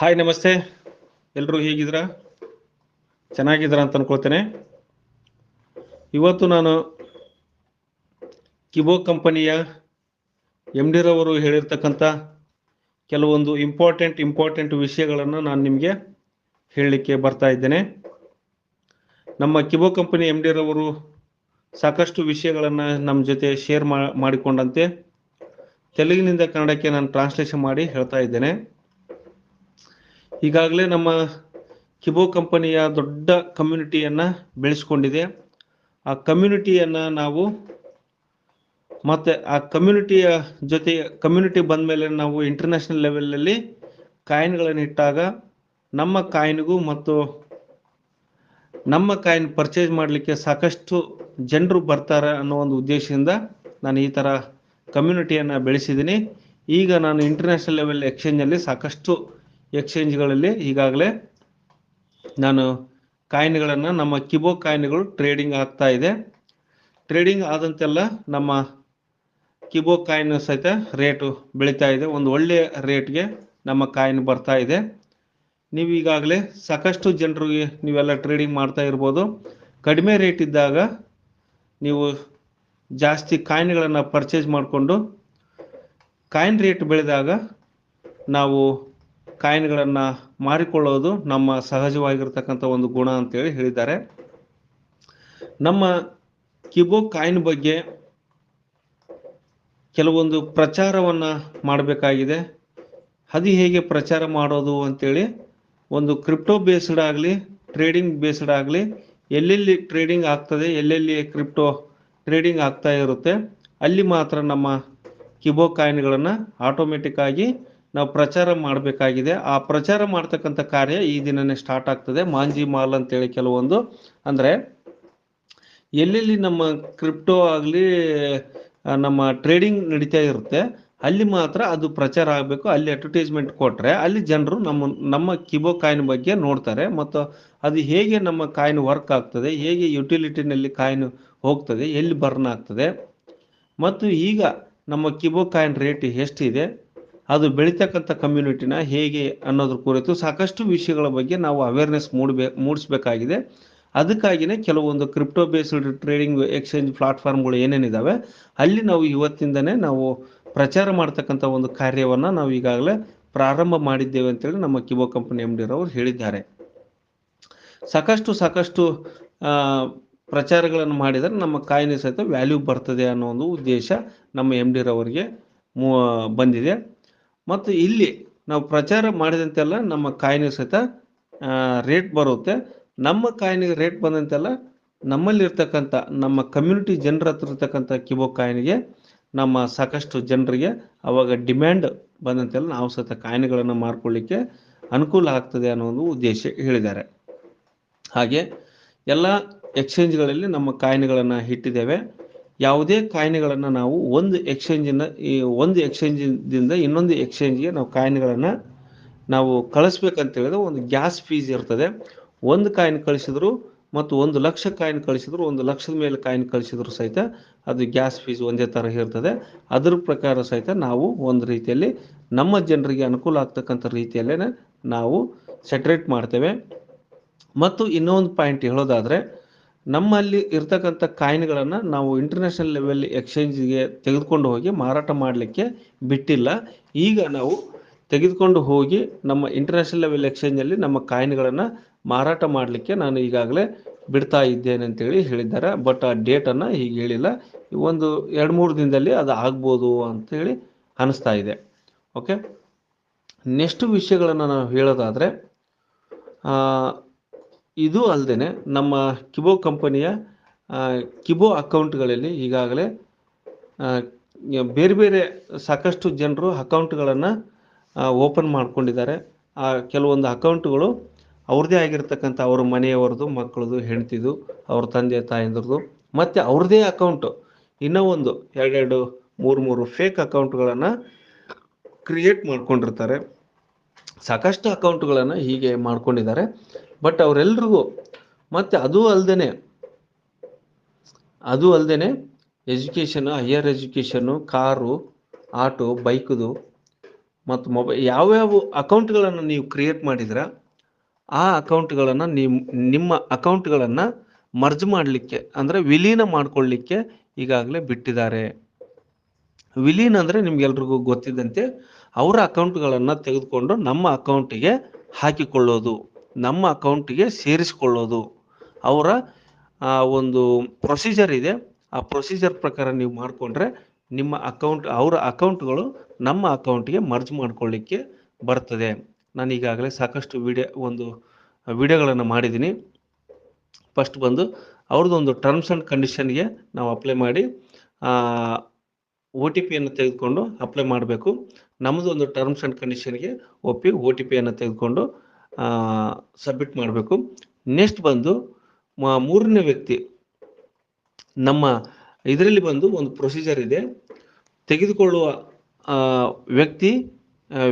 Hi ನಮಸ್ತೆ. ಎಲ್ಲರೂ ಹೇಗಿದ್ದೀರಾ? ಚೆನ್ನಾಗಿದ್ದೀರಾ ಅಂತ ಅನ್ಕೊಳ್ತೇನೆ. ಇವತ್ತು ನಾನು ಕಿಬೋ ಕಂಪನಿಯ ಎಂ ಡಿರವರು ಹೇಳಿರ್ತಕ್ಕಂಥ ಕೆಲವೊಂದು ಇಂಪಾರ್ಟೆಂಟ್ ಇಂಪಾರ್ಟೆಂಟ್ ವಿಷಯಗಳನ್ನು ನಾನು ನಿಮಗೆ ಹೇಳಲಿಕ್ಕೆ ಬರ್ತಾ ಇದ್ದೇನೆ. ನಮ್ಮ ಕಿಬೋ ಕಂಪನಿ ಎಂ ಡಿರವರು ಸಾಕಷ್ಟು ವಿಷಯಗಳನ್ನು ನಮ್ಮ ಜೊತೆ ಶೇರ್ ಮಾಡಿಕೊಂಡಂತೆ. ತೆಲುಗಿನಿಂದ ಕನ್ನಡಕ್ಕೆ ನಾನು ಟ್ರಾನ್ಸ್ಲೇಷನ್ ಮಾಡಿ ಹೇಳ್ತಾ ಇದ್ದೇನೆ. ಈಗಾಗಲೇ ನಮ್ಮ ಕಿಬೋ ಕಂಪನಿಯ ದೊಡ್ಡ ಕಮ್ಯುನಿಟಿಯನ್ನು ಬೆಳೆಸ್ಕೊಂಡಿದೆ. ಆ ಕಮ್ಯುನಿಟಿಯನ್ನು ನಾವು ಮತ್ತೆ ಆ ಕಮ್ಯುನಿಟಿಯ ಜೊತೆ ಕಮ್ಯುನಿಟಿ ಬಂದ ಮೇಲೆ ನಾವು ಇಂಟರ್ನ್ಯಾಷನಲ್ ಲೆವೆಲಲ್ಲಿ ಕಾಯಿನ್ಗಳನ್ನು ಇಟ್ಟಾಗ ನಮ್ಮ ಕಾಯಿನ್ಗೂ ಮತ್ತು ನಮ್ಮ ಕಾಯಿನ್ ಪರ್ಚೇಸ್ ಮಾಡಲಿಕ್ಕೆ ಸಾಕಷ್ಟು ಜನರು ಬರ್ತಾರೆ ಅನ್ನೋ ಒಂದು ಉದ್ದೇಶದಿಂದ ನಾನು ಈ ಥರ ಕಮ್ಯುನಿಟಿಯನ್ನು ಬೆಳೆಸಿದ್ದೀನಿ. ಈಗ ನಾನು ಇಂಟರ್ನ್ಯಾಷನಲ್ ಲೆವೆಲ್ ಎಕ್ಸ್ಚೇಂಜಲ್ಲಿ ಸಾಕಷ್ಟು ಎಕ್ಸ್ಚೇಂಜ್ಗಳಲ್ಲಿ ಈಗಾಗಲೇ ನಾನು ಕಾಯಿನ್ಗಳನ್ನು, ನಮ್ಮ ಕಿಬೋ ಕಾಯಿನ್ಗಳು ಟ್ರೇಡಿಂಗ್ ಆಗ್ತಾ ಇದೆ. ಟ್ರೇಡಿಂಗ್ ಆದಂತೆಲ್ಲ ನಮ್ಮ ಕಿಬೋ ಕಾಯಿನ್ ಸಹಿತ ರೇಟು ಬೆಳೀತಾ ಇದೆ. ಒಂದು ಒಳ್ಳೆಯ ರೇಟ್ಗೆ ನಮ್ಮ ಕಾಯಿನ್ ಬರ್ತಾ ಇದೆ. ನೀವು ಈಗಾಗಲೇ ಸಾಕಷ್ಟು ಜನರಿಗೆ ನೀವೆಲ್ಲ ಟ್ರೇಡಿಂಗ್ ಮಾಡ್ತಾ ಇರ್ಬೋದು. ಕಡಿಮೆ ರೇಟ್ ಇದ್ದಾಗ ನೀವು ಜಾಸ್ತಿ ಕಾಯಿನ್ಗಳನ್ನು ಪರ್ಚೇಸ್ ಮಾಡಿಕೊಂಡು ಕಾಯಿನ್ ರೇಟ್ ಬೆಳೆದಾಗ ನಾವು ಕಾಯಿನ್ಗಳನ್ನು ಮಾರಿಕೊಳ್ಳೋದು ನಮ್ಮ ಸಹಜವಾಗಿರ್ತಕ್ಕಂಥ ಒಂದು ಗುಣ ಅಂತೇಳಿ ಹೇಳಿದ್ದಾರೆ. ನಮ್ಮ ಕಿಬೋ ಕಾಯಿನ್ ಬಗ್ಗೆ ಕೆಲವೊಂದು ಪ್ರಚಾರವನ್ನು ಮಾಡಬೇಕಾಗಿದೆ. ಅದು ಹೇಗೆ ಪ್ರಚಾರ ಮಾಡೋದು ಅಂತೇಳಿ ಒಂದು ಕ್ರಿಪ್ಟೋ ಬೇಸ್ಡ್ ಆಗಲಿ, ಟ್ರೇಡಿಂಗ್ ಬೇಸ್ಡ್ ಆಗಲಿ, ಎಲ್ಲೆಲ್ಲಿ ಟ್ರೇಡಿಂಗ್ ಆಗ್ತದೆ, ಎಲ್ಲೆಲ್ಲಿ ಕ್ರಿಪ್ಟೋ ಟ್ರೇಡಿಂಗ್ ಆಗ್ತಾ ಇರುತ್ತೆ, ಅಲ್ಲಿ ಮಾತ್ರ ನಮ್ಮ ಕಿಬೋ ಕಾಯಿನ್ಗಳನ್ನು ಆಟೋಮೆಟಿಕ್ ಆಗಿ ನಾವು ಪ್ರಚಾರ ಮಾಡಬೇಕಾಗಿದೆ. ಆ ಪ್ರಚಾರ ಮಾಡ್ತಕ್ಕಂಥ ಕಾರ್ಯ ಈ ದಿನನೇ ಸ್ಟಾರ್ಟ್ ಆಗ್ತದೆ. ಮಾಂಜಿ ಮಾಲ್ ಅಂತೇಳಿ ಕೆಲವೊಂದು. ಅಂದರೆ ಎಲ್ಲೆಲ್ಲಿ ನಮ್ಮ ಕ್ರಿಪ್ಟೋ ಆಗಲಿ ನಮ್ಮ ಟ್ರೇಡಿಂಗ್ ನಡೀತಾ ಇರುತ್ತೆ, ಅಲ್ಲಿ ಮಾತ್ರ ಅದು ಪ್ರಚಾರ ಆಗಬೇಕು. ಅಲ್ಲಿ ಅಡ್ವರ್ಟೈಸ್ಮೆಂಟ್ ಕೊಟ್ಟರೆ ಅಲ್ಲಿ ಜನರು ನಮ್ಮ ನಮ್ಮ ಕಿಬೋ ಕಾಯಿನ್ ಬಗ್ಗೆ ನೋಡ್ತಾರೆ. ಮತ್ತು ಅದು ಹೇಗೆ ನಮ್ಮ ಕಾಯಿನ್ ವರ್ಕ್ ಆಗ್ತದೆ, ಹೇಗೆ ಯುಟಿಲಿಟಿನಲ್ಲಿ ಕಾಯಿನ್ ಹೋಗ್ತದೆ, ಎಲ್ಲಿ ಬರ್ನ್ ಆಗ್ತದೆ. ಮತ್ತು ಈಗ ನಮ್ಮ ಕಿಬೋ ಕಾಯಿನ್ ರೇಟ್ ಎಷ್ಟಿದೆ? ಅದು ಬೆಳೀತಕ್ಕಂಥ ಕಮ್ಯುನಿಟಿನ ಹೇಗೆ ಅನ್ನೋದ್ರ ಕುರಿತು ಸಾಕಷ್ಟು ವಿಷಯಗಳ ಬಗ್ಗೆ ನಾವು ಅವೇರ್ನೆಸ್ ಮೂಡಬೇ, ಮೂಡಿಸ್ಬೇಕಾಗಿದೆ. ಅದಕ್ಕಾಗಿಯೇ ಕೆಲವೊಂದು ಕ್ರಿಪ್ಟೋ ಬೇಸ್ಡ್ ಟ್ರೇಡಿಂಗ್ ಎಕ್ಸ್ಚೇಂಜ್ ಪ್ಲಾಟ್ಫಾರ್ಮ್ಗಳು ಏನೇನಿದ್ದಾವೆ ಅಲ್ಲಿ ನಾವು ಇವತ್ತಿಂದನೇ ನಾವು ಪ್ರಚಾರ ಮಾಡ್ತಕ್ಕಂಥ ಒಂದು ಕಾರ್ಯವನ್ನು ನಾವು ಈಗಾಗಲೇ ಪ್ರಾರಂಭ ಮಾಡಿದ್ದೇವೆ ಅಂತೇಳಿ ನಮ್ಮ ಕಿಬೋ ಕಂಪನಿ ಎಂ ಡಿರವರು ಹೇಳಿದ್ದಾರೆ. ಸಾಕಷ್ಟು ಸಾಕಷ್ಟು ಪ್ರಚಾರಗಳನ್ನು ಮಾಡಿದರೆ ನಮ್ಮ ಕಾಯಿನ ಸಹಿತ ವ್ಯಾಲ್ಯೂ ಬರ್ತದೆ ಅನ್ನೋ ಒಂದು ಉದ್ದೇಶ ನಮ್ಮ ಎಂ ಡಿರವರಿಗೆ ಬಂದಿದೆ. ಮತ್ತು ಇಲ್ಲಿ ನಾವು ಪ್ರಚಾರ ಮಾಡಿದಂತೆಲ್ಲ ನಮ್ಮ ಕಾಯಿನ ಸಹಿತ ರೇಟ್ ಬರುತ್ತೆ. ನಮ್ಮ ಕಾಯಿನಿಗೆ ರೇಟ್ ಬಂದಂತೆಲ್ಲ ನಮ್ಮಲ್ಲಿರ್ತಕ್ಕಂಥ, ನಮ್ಮ ಕಮ್ಯುನಿಟಿ ಜನರ ಹತ್ರ ಇರ್ತಕ್ಕಂಥ ಕಿಬೋ ಕಾಯಿನಿಗೆ ನಮ್ಮ ಸಾಕಷ್ಟು ಜನರಿಗೆ ಅವಾಗ ಡಿಮ್ಯಾಂಡ್ ಬಂದಂತೆಲ್ಲ ನಾವು ಸಹಿತ ಕಾಯಿನ್ಗಳನ್ನು ಮಾರ್ಕೊಳ್ಳಿಕ್ಕೆ ಅನುಕೂಲ ಆಗ್ತದೆ ಅನ್ನೋ ಒಂದು ಉದ್ದೇಶ ಹೇಳಿದ್ದಾರೆ. ಹಾಗೆ ಎಲ್ಲ ಎಕ್ಸ್ಚೇಂಜ್ಗಳಲ್ಲಿ ನಮ್ಮ ಕಾಯಿನ್ಗಳನ್ನು ಇಟ್ಟಿದ್ದೇವೆ. ಯಾವುದೇ ಕಾಯಿನ್ಗಳನ್ನು ನಾವು ಒಂದು ಎಕ್ಸ್ಚೇಂಜಿನ, ಈ ಒಂದು ಎಕ್ಸ್ಚೇಂಜಿಂದ ಇನ್ನೊಂದು ಎಕ್ಸ್ಚೇಂಜ್ಗೆ ನಾವು ಕಾಯಿನ್ಗಳನ್ನು ನಾವು ಕಳಿಸ್ಬೇಕಂತ ಹೇಳಿದ್ರೆ ಒಂದು ಗ್ಯಾಸ್ ಫೀಸ್ ಇರ್ತದೆ. ಒಂದು ಕಾಯಿನ್ ಕಳಿಸಿದ್ರು ಮತ್ತು ಒಂದು ಲಕ್ಷ ಕಾಯಿನ್ ಕಳಿಸಿದ್ರು, ಒಂದು ಲಕ್ಷದ ಮೇಲೆ ಕಾಯಿನ್ ಕಳಿಸಿದ್ರು ಸಹಿತ ಅದು ಗ್ಯಾಸ್ ಫೀಸ್ ಒಂದೇ ಥರ ಇರ್ತದೆ. ಅದ್ರ ಪ್ರಕಾರ ಸಹಿತ ನಾವು ಒಂದು ರೀತಿಯಲ್ಲಿ ನಮ್ಮ ಜನರಿಗೆ ಅನುಕೂಲ ಆಗ್ತಕ್ಕಂಥ ರೀತಿಯಲ್ಲೇ ನಾವು ಸೆಟ್ರೇಟ್ ಮಾಡ್ತೇವೆ. ಮತ್ತು ಇನ್ನೊಂದು ಪಾಯಿಂಟ್ ಹೇಳೋದಾದರೆ ನಮ್ಮಲ್ಲಿ ಇರ್ತಕ್ಕಂಥ ಕಾಯಿನ್ಗಳನ್ನು ನಾವು ಇಂಟರ್ನ್ಯಾಷನಲ್ ಲೆವೆಲ್ ಎಕ್ಸ್ಚೇಂಜ್ಗೆ ತೆಗೆದುಕೊಂಡು ಹೋಗಿ ಮಾರಾಟ ಮಾಡಲಿಕ್ಕೆ ಬಿಟ್ಟಿಲ್ಲ. ಈಗ ನಾವು ತೆಗೆದುಕೊಂಡು ಹೋಗಿ ನಮ್ಮ ಇಂಟರ್ನ್ಯಾಷನಲ್ ಲೆವೆಲ್ ಎಕ್ಸ್ಚೇಂಜಲ್ಲಿ ನಮ್ಮ ಕಾಯಿನ್ಗಳನ್ನು ಮಾರಾಟ ಮಾಡಲಿಕ್ಕೆ ನಾನು ಈಗಾಗಲೇ ಬಿಡ್ತಾ ಇದ್ದೇನೆ ಅಂತೇಳಿ ಹೇಳಿದ್ದಾರೆ. ಬಟ್ ಆ ಡೇಟನ್ನು ಈಗ ಹೇಳಿಲ್ಲ. ಒಂದು ಎರಡು ಮೂರು ದಿನದಲ್ಲಿ ಅದು ಆಗ್ಬೋದು ಅಂತೇಳಿ ಅನಿಸ್ತಾ ಇದೆ. ಓಕೆ ನೆಕ್ಸ್ಟ್ ವಿಷಯಗಳನ್ನು ನಾವು ಹೇಳೋದಾದರೆ ಇದು ಅಲ್ಲದೆ ನಮ್ಮ ಕಿಬೋ ಕಂಪನಿಯ ಕಿಬೋ ಅಕೌಂಟ್ಗಳಲ್ಲಿ ಈಗಾಗಲೇ ಬೇರೆ ಬೇರೆ ಸಾಕಷ್ಟು ಜನರು ಅಕೌಂಟ್ಗಳನ್ನು ಓಪನ್ ಮಾಡ್ಕೊಂಡಿದ್ದಾರೆ. ಆ, ಕೆಲವೊಂದು ಅಕೌಂಟ್ಗಳು ಅವ್ರದ್ದೇ ಆಗಿರ್ತಕ್ಕಂಥ ಅವ್ರ ಮನೆಯವ್ರದ್ದು ಮಕ್ಕಳದು, ಹೆಂಡ್ತಿದು, ಅವ್ರ ತಂದೆ ತಾಯಂದ್ರದ್ದು ಮತ್ತು ಅವ್ರದ್ದೇ ಅಕೌಂಟು. ಇನ್ನೂ ಒಂದು, ಎರಡೆರಡು, ಮೂರು ಮೂರು ಫೇಕ್ ಅಕೌಂಟ್ಗಳನ್ನು ಕ್ರಿಯೇಟ್ ಮಾಡ್ಕೊಂಡಿರ್ತಾರೆ. ಸಾಕಷ್ಟು ಅಕೌಂಟ್ಗಳನ್ನು ಹೀಗೆ ಮಾಡ್ಕೊಂಡಿದ್ದಾರೆ. ಬಟ್ ಅವರೆಲ್ರಿಗೂ, ಮತ್ತೆ ಅದು ಅಲ್ಲದೆ ಅದು ಅಲ್ಲದೆ education higher education car, auto, ಬೈಕ್ದು, ಮತ್ತು ಮೊಬೈಲ್ ಯಾವ್ಯಾವ ಅಕೌಂಟ್ಗಳನ್ನು ನೀವು ಕ್ರಿಯೇಟ್ ಮಾಡಿದ್ರ, ಆ ಅಕೌಂಟ್ಗಳನ್ನು ನಿಮ್ಮ ನಿಮ್ಮ ಅಕೌಂಟ್ಗಳನ್ನು ಮರ್ಜ್ ಮಾಡಲಿಕ್ಕೆ, ಅಂದರೆ ವಿಲೀನ ಮಾಡಿಕೊಳ್ಳಿಕ್ಕೆ ಈಗಾಗಲೇ ಬಿಟ್ಟಿದ್ದಾರೆ. ವಿಲೀನ್ ಅಂದರೆ ನಿಮ್ಗೆಲ್ರಿಗೂ ಗೊತ್ತಿದ್ದಂತೆ, ಅವರ ಅಕೌಂಟ್ಗಳನ್ನು ತೆಗೆದುಕೊಂಡು ನಮ್ಮ ಅಕೌಂಟಿಗೆ ಹಾಕಿಕೊಳ್ಳೋದು. ನಮ್ಮ ಅಕೌಂಟಿಗೆ ಸೇರಿಸಿಕೊಳ್ಳೋದು. ಅವರ ಒಂದು ಪ್ರೊಸೀಜರ್ ಇದೆ. ಆ ಪ್ರೊಸೀಜರ್ ಪ್ರಕಾರ ನೀವು ಮಾಡಿಕೊಂಡ್ರೆ ನಿಮ್ಮ ಅಕೌಂಟ್, ಅವರ ಅಕೌಂಟ್ಗಳು ನಮ್ಮ ಅಕೌಂಟಿಗೆ ಮರ್ಜ್ ಮಾಡ್ಕೊಳ್ಳಿಕ್ಕೆ ಬರ್ತದೆ. ನಾನು ಈಗಾಗಲೇ ಸಾಕಷ್ಟು ವಿಡಿಯೋ, ಒಂದು ವಿಡಿಯೋಗಳನ್ನು ಮಾಡಿದ್ದೀನಿ. ಫಸ್ಟ್ ಬಂದು ಅವ್ರದ್ದೊಂದು ಟರ್ಮ್ಸ್ ಆ್ಯಂಡ್ ಕಂಡೀಷನ್ಗೆ ನಾವು ಅಪ್ಲೈ ಮಾಡಿ ಒ ಟಿ ಪಿಯನ್ನು ತೆಗೆದುಕೊಂಡು ಅಪ್ಲೈ ಮಾಡಬೇಕು. ನಮ್ಮದು ಒಂದು ಟರ್ಮ್ಸ್ ಆ್ಯಂಡ್ ಕಂಡೀಷನ್ಗೆ ಒಪ್ಪಿ ಓ ಟಿ ಪಿಯನ್ನು ತೆಗೆದುಕೊಂಡು ಸಬ್ಮಿಟ್ ಮಾಡಬೇಕು. ನೆಕ್ಸ್ಟ್ ಬಂದು ಮೂರನೇ ವ್ಯಕ್ತಿ. ನಮ್ಮ, ಇದರಲ್ಲಿ ಬಂದು ಒಂದು ಪ್ರೊಸೀಜರ್ ಇದೆ. ತೆಗೆದುಕೊಳ್ಳುವ ವ್ಯಕ್ತಿ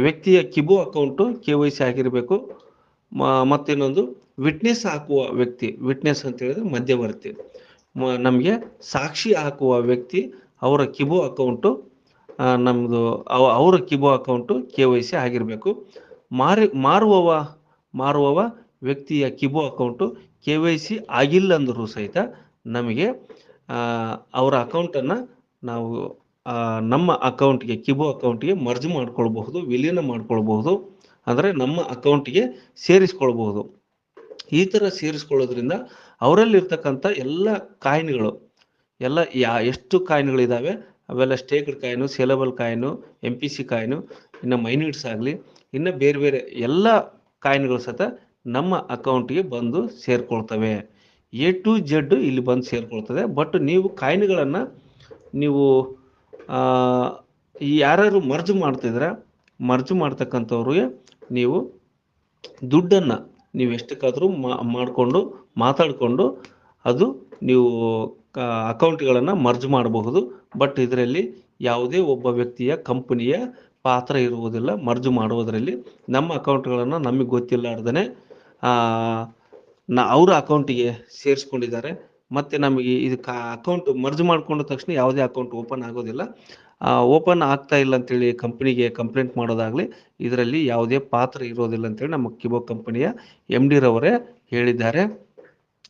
ವ್ಯಕ್ತಿಯ ಕಿಬು ಅಕೌಂಟು ಕೆ ವೈ ಸಿ ಆಗಿರಬೇಕು. ಮತ್ತಿನ್ನೊಂದು ವಿಟ್ನೆಸ್ ಹಾಕುವ ವ್ಯಕ್ತಿ. ವಿಟ್ನೆಸ್ ಅಂತ ಹೇಳಿದ್ರೆ ಮಧ್ಯವರ್ತಿ. ನಮಗೆ ಸಾಕ್ಷಿ ಹಾಕುವ ವ್ಯಕ್ತಿ, ಅವರ ಕಿಬು ಅಕೌಂಟು ನಮ್ಮದು ಅವರ ಕಿಬು ಅಕೌಂಟು ಕೆ ವೈ ಸಿ ಆಗಿರಬೇಕು. ಮಾರಿ, ಮಾರುವವ ಮಾರುವವ ವ್ಯಕ್ತಿಯ ಕಿಬೋ ಅಕೌಂಟು ಕೆ ವೈ ಸಿ ಆಗಿಲ್ಲ ಅಂದರೂ ಸಹಿತ ನಮಗೆ ಅವರ ಅಕೌಂಟನ್ನು ನಾವು ನಮ್ಮ ಅಕೌಂಟ್ಗೆ, ಕಿಬೋ ಅಕೌಂಟ್ಗೆ ಮರ್ಜ್ ಮಾಡ್ಕೊಳ್ಬಹುದು, ವಿಲೀನ ಮಾಡ್ಕೊಳ್ಬಹುದು, ಅಂದರೆ ನಮ್ಮ ಅಕೌಂಟ್ಗೆ ಸೇರಿಸ್ಕೊಳ್ಬಹುದು. ಈ ಥರ ಸೇರಿಸ್ಕೊಳ್ಳೋದ್ರಿಂದ ಅವರಲ್ಲಿರ್ತಕ್ಕಂಥ ಎಲ್ಲ ಕಾಯಿನ್ಗಳು, ಎಲ್ಲ ಯಾ, ಎಷ್ಟು ಕಾಯಿನ್ಗಳಿದ್ದಾವೆ ಅವೆಲ್ಲ staked coin, saleable coin, M P C coin, ಇನ್ನು ಮೈನ್ಯೂಟ್ಸ್ ಆಗಲಿ, ಇನ್ನು ಬೇರೆ ಬೇರೆ ಎಲ್ಲ ಕಾಯಿನ್ಗಳು ಸಹ ನಮ್ಮ ಅಕೌಂಟ್ಗೆ ಬಂದು ಸೇರಿಕೊಳ್ತವೆ. ಎ ಟು ಜೆಡ್ ಇಲ್ಲಿ ಬಂದು ಸೇರಿಕೊಳ್ತದೆ. ಬಟ್ ನೀವು ಕಾಯಿನ್ಗಳನ್ನು ನೀವು ಯಾರು ಮರ್ಜು ಮಾಡ್ತಿದ್ರೆ ಮರ್ಜು ಮಾಡ್ತಿದ್ರ, ಮರ್ಜ್ ಮಾಡ್ತಕ್ಕಂಥವ್ರಿಗೆ ನೀವು ದುಡ್ಡನ್ನು ನೀವು ಎಷ್ಟಕ್ಕಾದರೂ ಮಾಡಿಕೊಂಡು, ಮಾತಾಡಿಕೊಂಡು ಅದು ನೀವು ಅಕೌಂಟ್ಗಳನ್ನು ಮರ್ಜ್ ಮಾಡಬಹುದು. ಬಟ್ ಇದರಲ್ಲಿ ಯಾವುದೇ ಒಬ್ಬ ವ್ಯಕ್ತಿಯ, ಕಂಪನಿಯ ಪಾತ್ರ ಇರುವುದಿಲ್ಲ, ಮರ್ಜ್ ಮಾಡುವುದರಲ್ಲಿ. ನಮ್ಮ ಅಕೌಂಟ್ಗಳನ್ನು ನಮಗೆ ಗೊತ್ತಿಲ್ಲಾರ್ದೇ ನಾ, ಅವರ ಅಕೌಂಟಿಗೆ ಸೇರಿಸ್ಕೊಂಡಿದ್ದಾರೆ. ಮತ್ತು ನಮಗೆ ಇದಕ್ಕೆ ಅಕೌಂಟ್ ಮರ್ಜ್ ಮಾಡಿಕೊಂಡ ತಕ್ಷಣ ಯಾವುದೇ ಅಕೌಂಟ್ ಓಪನ್ ಆಗೋದಿಲ್ಲ. ಓಪನ್ ಆಗ್ತಾ ಇಲ್ಲ ಅಂತೇಳಿ ಕಂಪ್ನಿಗೆ ಕಂಪ್ಲೇಂಟ್ ಮಾಡೋದಾಗಲಿ, ಇದರಲ್ಲಿ ಯಾವುದೇ ಪಾತ್ರ ಇರೋದಿಲ್ಲ ಅಂತೇಳಿ ನಮ್ಮ ಕಿಬೋ ಕಂಪನಿಯ ಎಂ ಡಿರವರೇ ಹೇಳಿದ್ದಾರೆ.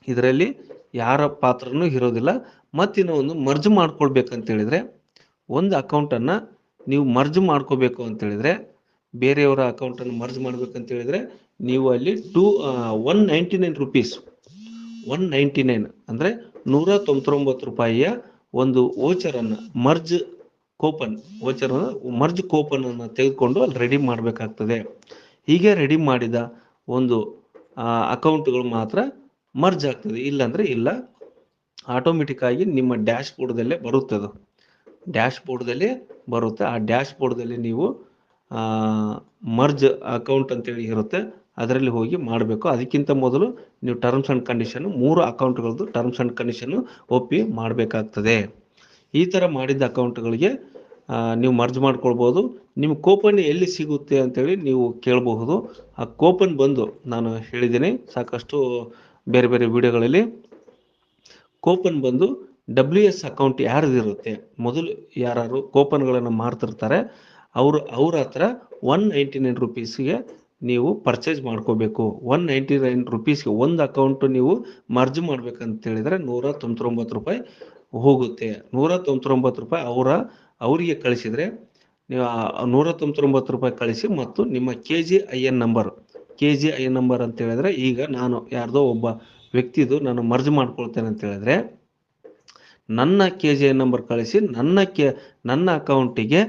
ಇದರಲ್ಲಿ ಯಾರ ಪಾತ್ರನೂ ಇರೋದಿಲ್ಲ. ಮತ್ತಿನ್ನು ಒಂದು ಮರ್ಜ್ ಮಾಡ್ಕೊಳ್ಬೇಕಂತ ಹೇಳಿದ್ರೆ, ಒಂದು ಅಕೌಂಟನ್ನು ನೀವು ಮರ್ಜ್ ಮಾಡ್ಕೋಬೇಕು ಅಂತ ಹೇಳಿದ್ರೆ, ಬೇರೆಯವರ ಅಕೌಂಟನ್ನು ಮರ್ಜ್ ಮಾಡ್ಬೇಕಂತ ಹೇಳಿದ್ರೆ, ನೀವು ಅಲ್ಲಿ two one ninety nine rupees one ninety nine ಅಂದರೆ ನೂರ ತೊಂಬತ್ತೊಂಬತ್ತು ರೂಪಾಯಿಯ ಒಂದು ವೋಚರನ್ನು ಮರ್ಜ್ ಕೂಪನ್ ಓಚರ್ ಮರ್ಜ್ ಕೂಪನನ್ನು ತೆಗೆದುಕೊಂಡು ಅಲ್ಲಿ ರೆಡಿ ಮಾಡಬೇಕಾಗ್ತದೆ. ಹೀಗೆ ರೆಡಿ ಮಾಡಿದ ಒಂದು ಅಕೌಂಟ್ಗಳು ಮಾತ್ರ ಮರ್ಜ್ ಆಗ್ತದೆ. ಇಲ್ಲಾಂದರೆ ಇಲ್ಲ. ಆಟೋಮೆಟಿಕ್ ಆಗಿ ನಿಮ್ಮ ಡ್ಯಾಶ್ ಬೋರ್ಡ್ದಲ್ಲೇ ಬರುತ್ತೆ ಅದು ಡ್ಯಾಶ್ ಬೋರ್ಡ್ದಲ್ಲಿ ಬರುತ್ತೆ. ಆ ಡ್ಯಾಶ್ ಬೋರ್ಡ್ದಲ್ಲಿ ನೀವು ಮರ್ಜ್ ಅಕೌಂಟ್ ಅಂತೇಳಿ ಇರುತ್ತೆ. ಅದರಲ್ಲಿ ಹೋಗಿ ಮಾಡಬೇಕು. ಅದಕ್ಕಿಂತ ಮೊದಲು ನೀವು ಟರ್ಮ್ಸ್ ಆ್ಯಂಡ್ ಕಂಡೀಷನ್ ಮೂರು ಅಕೌಂಟ್ಗಳದ್ದು ಟರ್ಮ್ಸ್ ಆ್ಯಂಡ್ ಕಂಡೀಷನ್ ಒಪ್ಪಿ ಮಾಡಬೇಕಾಗ್ತದೆ. ಈ ಥರ ಮಾಡಿದ ಅಕೌಂಟ್ಗಳಿಗೆ ನೀವು ಮರ್ಜ್ ಮಾಡ್ಕೊಳ್ಬೋದು. ನಿಮ್ಮ ಕೂಪನ್ ಎಲ್ಲಿ ಸಿಗುತ್ತೆ ಅಂತೇಳಿ ನೀವು ಕೇಳಬಹುದು. ಆ ಕೂಪನ್ ಬಂದು ನಾನು ಹೇಳಿದ್ದೀನಿ. ಸಾಕಷ್ಟು ಬೇರೆ ಬೇರೆ ವಿಡಿಯೋಗಳಲ್ಲಿ. ಕೂಪನ್ ಬಂದು ಡಬ್ಲ್ಯೂ ಎಸ್ ಅಕೌಂಟ್ ಯಾರ್ದಿರುತ್ತೆ? ಮೊದಲು ಯಾರು ಕೂಪನ್ಗಳನ್ನು ಮಾರ್ತಿರ್ತಾರೆ. ಅವರು, ಅವ್ರ ಹತ್ರ ಒನ್ ನೈಂಟಿ ನೈನ್ ರುಪೀಸ್ಗೆ ನೀವು ಪರ್ಚೇಸ್ ಮಾಡ್ಕೋಬೇಕು. ಒನ್ ನೈಂಟಿ ನೈನ್ ರುಪೀಸ್ಗೆ ಒಂದು ಅಕೌಂಟು ನೀವು ಮರ್ಜ್ ಮಾಡ್ಬೇಕಂತ ಹೇಳಿದ್ರೆ ನೂರ ತೊಂಬತ್ತೊಂಬತ್ತು ರೂಪಾಯಿ ಹೋಗುತ್ತೆ. ನೂರ ತೊಂಬತ್ತೊಂಬತ್ತು ರೂಪಾಯಿ ಅವರ, ಅವರಿಗೆ ಕಳಿಸಿದರೆ ನೀವು ನೂರ ತೊಂಬತ್ತೊಂಬತ್ತು ರೂಪಾಯಿ ಕಳಿಸಿ ಮತ್ತು ನಿಮ್ಮ K G I N number K G I N number ಅಂತ ಹೇಳಿದ್ರೆ ಈಗ ನಾನು ಯಾರ್ದೋ ಒಬ್ಬ ವ್ಯಕ್ತಿದು ನಾನು ಮರ್ಜ್ ಮಾಡ್ಕೊಳ್ತೇನೆ ಅಂತ ಹೇಳಿದ್ರೆ ನನ್ನ ಕೆ ಜಿ ಐ ನಂಬರ್ ಕಳಿಸಿ ನನ್ನ ಕೆ ನನ್ನ ಅಕೌಂಟಿಗೆ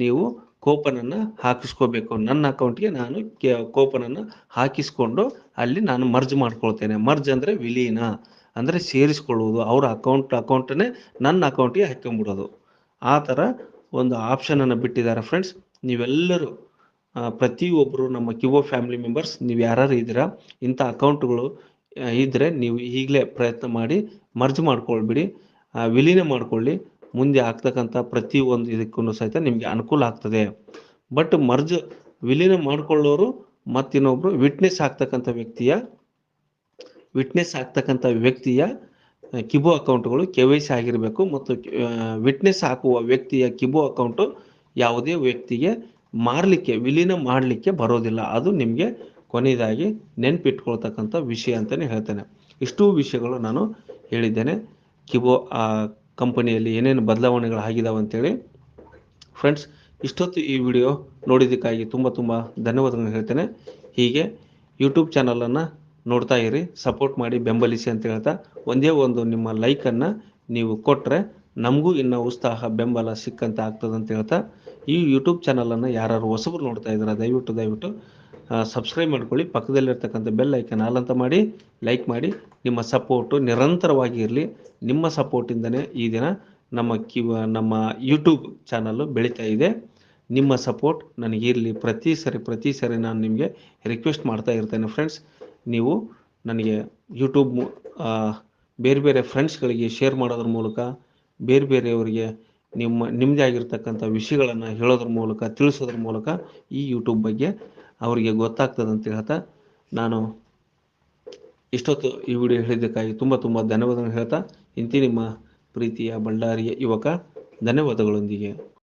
ನೀವು ಕೂಪನನ್ನು ಹಾಕಿಸ್ಕೋಬೇಕು. ನನ್ನ ಅಕೌಂಟ್ಗೆ ನಾನು ಕೆ ಕೂಪನನ್ನು ಹಾಕಿಸ್ಕೊಂಡು ಅಲ್ಲಿ ನಾನು ಮರ್ಜ್ ಮಾಡ್ಕೊಳ್ತೇನೆ. ಮರ್ಜ್ ಅಂದರೆ ವಿಲೀನ. ಅಂದರೆ ಸೇರಿಸ್ಕೊಳ್ಳುವುದು. ಅವರ ಅಕೌಂಟ್ ಅಕೌಂಟನ್ನೇ ನನ್ನ ಅಕೌಂಟಿಗೆ ಹಾಕ್ಕೊಂಬಿಡೋದು ಆ ಥರ ಒಂದು ಆಪ್ಷನನ್ನು ಬಿಟ್ಟಿದ್ದಾರೆ ಫ್ರೆಂಡ್ಸ್ ನೀವೆಲ್ಲರೂ ಪ್ರತಿಯೊಬ್ಬರು ನಮ್ಮ ಕಿವೋ ಫ್ಯಾಮಿಲಿ ಮೆಂಬರ್ಸ್ ನೀವು ಯಾರು ಇದ್ದೀರಾ, ಇಂಥ ಅಕೌಂಟ್ಗಳು ಇದ್ದರೆ ನೀವು ಈಗಲೇ ಪ್ರಯತ್ನ ಮಾಡಿ ಮರ್ಜ್ ಮಾಡ್ಕೊಳ್ಬಿಡಿ. ವಿಲೀನ ಮಾಡಿಕೊಳ್ಳಿ. ಮುಂದೆ ಆಗ್ತಕ್ಕಂಥ ಒಂದು ಇದಕ್ಕೂ ಸಹಿತ ನಿಮಗೆ ಅನುಕೂಲ ಆಗ್ತದೆ. ಬಟ್ ಮರ್ಜ್, ವಿಲೀನ ಮಾಡಿಕೊಳ್ಳೋರು ಮತ್ತಿನ್ನೊಬ್ರು ವಿಟ್ನೆಸ್ ಆಗ್ತಕ್ಕಂಥ ವ್ಯಕ್ತಿಯ ವಿಟ್ನೆಸ್ ಆಗ್ತಕ್ಕಂಥ ವ್ಯಕ್ತಿಯ ಕಿಬೋ ಅಕೌಂಟ್ಗಳು ಕೆ ವೈ ಸಿ ಆಗಿರಬೇಕು ಮತ್ತು ವಿಟ್ನೆಸ್ ಹಾಕುವ ವ್ಯಕ್ತಿಯ ಕಿಬೋ ಅಕೌಂಟು ಯಾವುದೇ ವ್ಯಕ್ತಿಗೆ ಮಾರಲಿಕ್ಕೆ, ವಿಲೀನ ಮಾಡಲಿಕ್ಕೆ ಬರೋದಿಲ್ಲ. ಅದು ನಿಮಗೆ ಕೊನೆಯದಾಗಿ ನೆನ್ಪಿಟ್ಕೊಳ್ತಕ್ಕಂಥ ವಿಷಯ ಅಂತಲೇ ಹೇಳ್ತೇನೆ. ಇಷ್ಟು ವಿಷಯಗಳು ನಾನು ಹೇಳಿದ್ದೇನೆ. ಕಿಬೋ ಆ ಕಂಪನಿಯಲ್ಲಿ ಏನೇನು ಬದಲಾವಣೆಗಳು ಆಗಿದಾವೆ ಅಂತೇಳಿ ಫ್ರೆಂಡ್ಸ್, ಇಷ್ಟೊತ್ತು ಈ ವಿಡಿಯೋ ನೋಡಿದ್ದಕ್ಕಾಗಿ ತುಂಬ ತುಂಬ ಧನ್ಯವಾದಗಳನ್ನು ಹೇಳ್ತೇನೆ. ಹೀಗೆ ಯೂಟ್ಯೂಬ್ ಚಾನಲನ್ನು ನೋಡ್ತಾ ಇರಿ, ಸಪೋರ್ಟ್ ಮಾಡಿ, ಬೆಂಬಲಿಸಿ ಅಂತ ಹೇಳ್ತಾ ಒಂದೇ ಒಂದು ನಿಮ್ಮ ಲೈಕನ್ನು ನೀವು ಕೊಟ್ಟರೆ ನಮಗೂ ಇನ್ನೂ ಉತ್ಸಾಹ, ಬೆಂಬಲ ಸಿಕ್ಕಂತ ಆಗ್ತದೆ ಅಂತ ಹೇಳ್ತಾ ಈ ಯೂಟ್ಯೂಬ್ ಚಾನಲನ್ನು ಯಾರು ಹೊಸಬರು ನೋಡ್ತಾ ಇದ್ದಾರೆ, ದಯವಿಟ್ಟು ದಯವಿಟ್ಟು ಸಬ್ಸ್ಕ್ರೈಬ್ ಮಾಡ್ಕೊಳ್ಳಿ. ಪಕ್ಕದಲ್ಲಿರ್ತಕ್ಕಂಥ ಬೆಲ್ ಐಕನ್ ಆಲ್ ಅಂತ ಮಾಡಿ ಲೈಕ್ ಮಾಡಿ. ನಿಮ್ಮ ಸಪೋರ್ಟು ನಿರಂತರವಾಗಿ ಇರಲಿ. ನಿಮ್ಮ ಸಪೋರ್ಟಿಂದನೇ ಈ ದಿನ ನಮ್ಮ ಕಿವ, ನಮ್ಮ ಯೂಟ್ಯೂಬ್ ಚಾನಲ್ಲು ಬೆಳೀತಾ ಇದೆ. ನಿಮ್ಮ ಸಪೋರ್ಟ್ ನನಗಿರಲಿ ಪ್ರತಿ ಸರಿ ಪ್ರತಿ ಸರಿ ನಾನು ನಿಮಗೆ ರಿಕ್ವೆಸ್ಟ್ ಮಾಡ್ತಾ ಇರ್ತೇನೆ ಫ್ರೆಂಡ್ಸ್ ನೀವು ನನಗೆ ಯೂಟ್ಯೂಬ್ ಬೇರೆ ಬೇರೆ ಫ್ರೆಂಡ್ಸ್ಗಳಿಗೆ ಶೇರ್ ಮಾಡೋದ್ರ ಮೂಲಕ, ಬೇರೆ ಬೇರೆಯವರಿಗೆ ನಿಮ್ಮ ನಿಮ್ಮದೇ ಆಗಿರ್ತಕ್ಕಂಥ ವಿಷಯಗಳನ್ನು ಹೇಳೋದ್ರ ಮೂಲಕ, ತಿಳಿಸೋದ್ರ ಮೂಲಕ ಈ ಯೂಟ್ಯೂಬ್ ಬಗ್ಗೆ ಅವರಿಗೆ ಗೊತ್ತಾಗ್ತದೆ ಅಂತ ಹೇಳ್ತಾ ನಾನು ಇಷ್ಟೊತ್ತು ಈ ವಿಡಿಯೋ ಹೇಳಿದ್ದಕ್ಕಾಗಿ ತುಂಬ ತುಂಬ ಧನ್ಯವಾದಗಳನ್ನು ಹೇಳ್ತಾ. ಇಂತಿ ನಿಮ್ಮ ಪ್ರೀತಿಯ ಬಳ್ಳಾರಿಯ ಯುವಕ, ಧನ್ಯವಾದಗಳೊಂದಿಗೆ.